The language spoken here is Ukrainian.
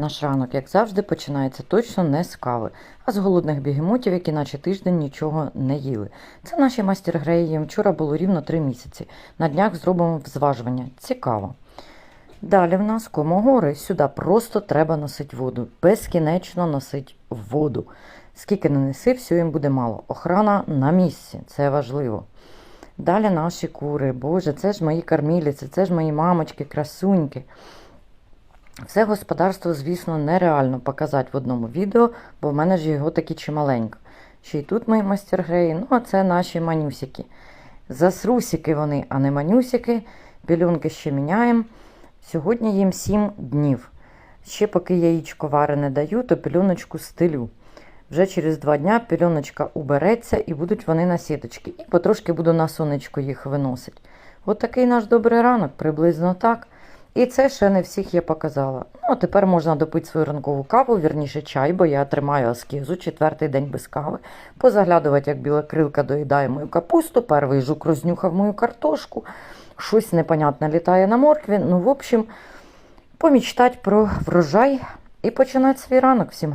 Наш ранок, як завжди, починається точно не з кави, а з голодних бігемотів, які наче тиждень нічого не їли. Це наші мастер-греї. їм Вчора було рівно три місяці. На днях зробимо зважування. Цікаво. Далі в нас комогори. Сюди просто треба носити воду. Безкінечно носить воду. Скільки не неси, все їм буде мало. Охрана на місці, це важливо. Далі наші кури. Боже, це ж мої кормілиці, це ж мої мамочки, красуньки. Все господарство, звісно, нереально показати в одному відео, бо в мене ж його таки чималенько. Ще й тут мої мастергреї, ну а це наші манюсики. Засрусики вони, а не манюсики. Пільонки ще міняємо. Сьогодні їм 7 днів. Ще поки яєчко варене даю, то пільоночку стелю. Вже через два дня пільоночка убереться і будуть вони на сіточки. І потрошки буду на сонечко їх виносити. От такий наш добрий ранок, приблизно так. І це ще не всіх я показала. Ну, а тепер можна допити свою ранкову каву, вірніше чай, бо я тримаю аскізу четвертий день без кави. Позаглядувати, як біла крилка доїдає мою капусту, перший жук рознюхав мою картошку, щось непонятне літає на моркві. Ну, в общем, помічтати про врожай і починати свій ранок всім.